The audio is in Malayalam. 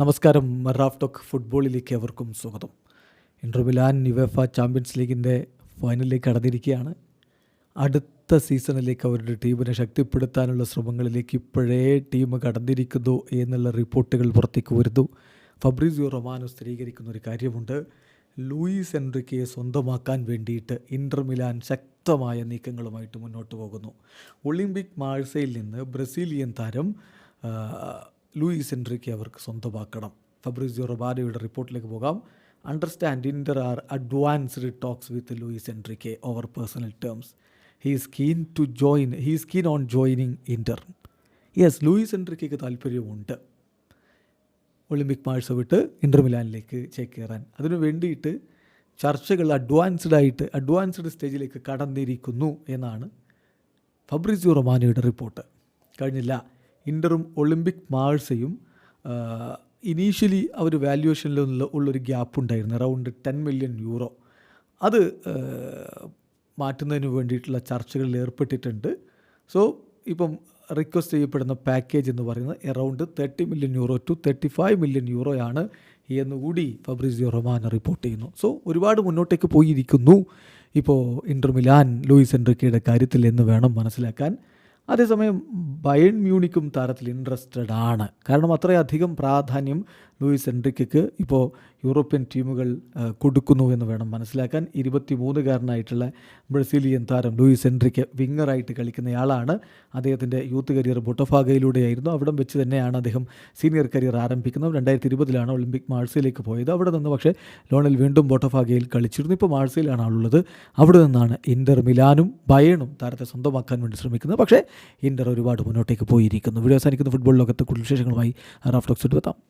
നമസ്കാരം മറാഫ് ടോക്ക് ഫുട്ബോളിലേക്ക് അവർക്കും സ്വാഗതം. ഇന്റർ മിലാൻ യുവേഫ ചാമ്പ്യൻസ് ലീഗിന്റെ ഫൈനലിലേക്ക് കടന്നിരിക്കുകയാണ്. അടുത്ത സീസണിലേക്ക് അവരുടെ ടീമിനെ ശക്തിപ്പെടുത്താനുള്ള ശ്രമങ്ങളിലേക്ക് ഇപ്പോഴേ ടീം കടന്നിരിക്കുന്നു എന്നുള്ള റിപ്പോർട്ടുകൾ പുറത്തേക്ക് വരുന്നു. ഫബ്രീസിയോ റൊമാനോ സ്ഥിരീകരിക്കുന്ന ഒരു കാര്യമുണ്ട്. ലൂയിസ് എൻറിക്കയെ സ്വന്തമാക്കാൻ വേണ്ടിയിട്ട് ഇന്റർ മിലാൻ ശക്തമായ നീക്കങ്ങളുമായിട്ട് മുന്നോട്ട് പോകുന്നു. ഒളിമ്പിക് മാഴ്സയിൽ നിന്ന് ബ്രസീലിയൻ താരം ലൂയിസ് എൻട്രിക്ക് അവർക്ക് സ്വന്തമാക്കണം. ഫബ്രിസിയോ റൊബാനോയുടെ റിപ്പോർട്ടിലേക്ക് പോകാം. Understand Inter are advanced talks with Luis Enrique over personal terms he's keen to join he's keen on joining Inter yes Luis എൻട്രിക്കയ്ക്ക് താല്പര്യമുണ്ട്. ഒളിമ്പിക് മാഴ്സ വിട്ട് ഇന്റർ മിലാനിലേക്ക് ചേക്കേറാൻ. അതിനു വേണ്ടിയിട്ട് ചർച്ചകൾ അഡ്വാൻസ്ഡ് ആയിട്ട് അഡ്വാൻസ്ഡ് സ്റ്റേജിലേക്ക് കടന്നിരിക്കുന്നു എന്നാണ് ഫബ്രിസിയോ റൊമാനോയുടെ റിപ്പോർട്ട്. കഴിഞ്ഞില്ല. ഇന്ററും ഒളിമ്പിക് മാഴ്സയും ഇനീഷ്യലി അവർ വാല്യുവേഷനിൽ ഉള്ളൊരു ഗ്യാപ്പ് ഉണ്ടായിരുന്നു അറൗണ്ട് ടെൻ മില്യൺ യൂറോ അത് മാറ്റുന്നതിന് വേണ്ടിയിട്ടുള്ള ചർച്ചകളിൽ ഏർപ്പെട്ടിട്ടുണ്ട്. സോ ഇപ്പം റിക്വസ്റ്റ് ചെയ്യപ്പെടുന്ന പാക്കേജ് എന്ന് പറയുന്നത് around thirty million euro to thirty five million യൂറോയാണ് എന്നുകൂടി ഫബ്രിസിയോ റൊമാന റിപ്പോർട്ട് ചെയ്യുന്നു. സോ ഒരുപാട് മുന്നോട്ടേക്ക് പോയിരിക്കുന്നു. ഇപ്പോൾ ഇന്റർ മിലാൻ ലൂയിസ് എൻട്രിക്കയുടെ കാര്യത്തിൽ എന്ന് വേണം മനസ്സിലാക്കാൻ. അതേസമയം ബയൺ മ്യൂണിക്കും താരത്തിൽ ഇൻട്രസ്റ്റഡ് ആണ്. കാരണം അത്രയധികം പ്രാധാന്യം ലൂയിസ് എൻട്രിക്കയ്ക്ക് ഇപ്പോൾ യൂറോപ്യൻ ടീമുകൾ കൊടുക്കുന്നു എന്ന് വേണം മനസ്സിലാക്കാൻ. ഇരുപത്തി മൂന്നുകാരനായിട്ടുള്ള ബ്രസീലിയൻ താരം ലൂയിസ് എൻട്രിക്ക് വിങ്ങറായിട്ട് കളിക്കുന്നയാളാണ്. അദ്ദേഹത്തിന്റെ യൂത്ത് കരിയർ ബൊട്ടഫാഗയിലൂടെയായിരുന്നു. അവിടം വെച്ച് തന്നെയാണ് അദ്ദേഹം സീനിയർ കരിയർ ആരംഭിക്കുന്നത്. രണ്ടായിരത്തി ഇരുപതിലാണ് ഒളിമ്പിക് മാഴ്സയിലേക്ക് പോയത്. അവിടെ നിന്ന് പക്ഷേ ലോണിൽ വീണ്ടും ബൊട്ടഫാഗയിൽ കളിച്ചിരുന്നു. ഇപ്പോൾ മാഴ്സയിലാണ് ആളുള്ളത്. അവിടെ നിന്നാണ് ഇന്റർ മിലാനും ബയണും താരത്തെ സ്വന്തമാക്കാൻ വേണ്ടി ശ്രമിക്കുന്നത്. പക്ഷേ ഇന്റർ ഒരുപാട് മുന്നോട്ടേക്ക് പോയിരിക്കുന്നു. വീഡിയോ അവസാനിക്കുന്ന. ഫുട്ബോൾ ലോകത്തെ കൂടുതൽ വിശേഷങ്ങളുമായി റാഫ്റ്റോക്സ് എത്താം.